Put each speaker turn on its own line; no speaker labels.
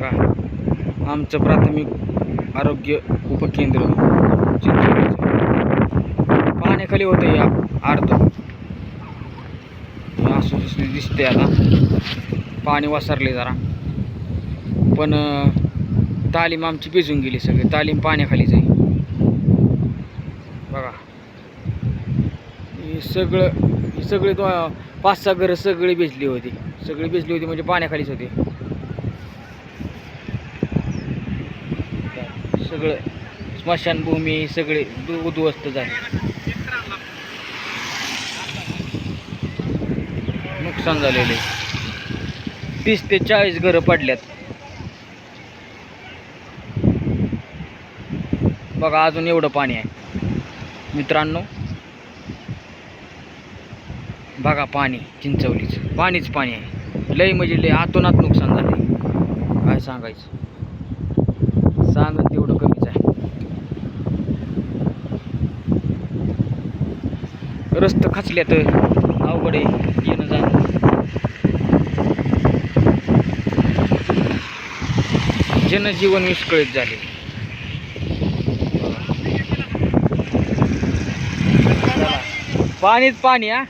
बघा आमचं प्राथमिक आरोग्य उपकेंद्र पाण्याखाली होतं या अर्ध असं दिसते आता. पाणी वसरले जरा. पण तालीम आमची भिजून गेली सगळी. तालीम पाण्याखालीच आहे बघा. हे सगळं हे सगळे पाच सहा घरं सगळी भिजली होती. सगळी भिजली होती म्हणजे पाण्याखालीच होते. सगळं स्मशानभूमी सगळे उद्ध्वस्त झाले. नुकसान झालेले. तीस ते चाळीस घरं पडल्यात. बघा अजून एवढं पाणी आहे. मित्रांनो बघा पाणी चिंचवलीच. पाणीच पाणी आहे. लय म्हणजे लय आतोनात नुकसान झाले काय सांगायचं? रस्त खचल्यात. तर अवघड आहे येणं जाणं. जनजीवन विस्कळीत झाले. पाणीच पाणी हा?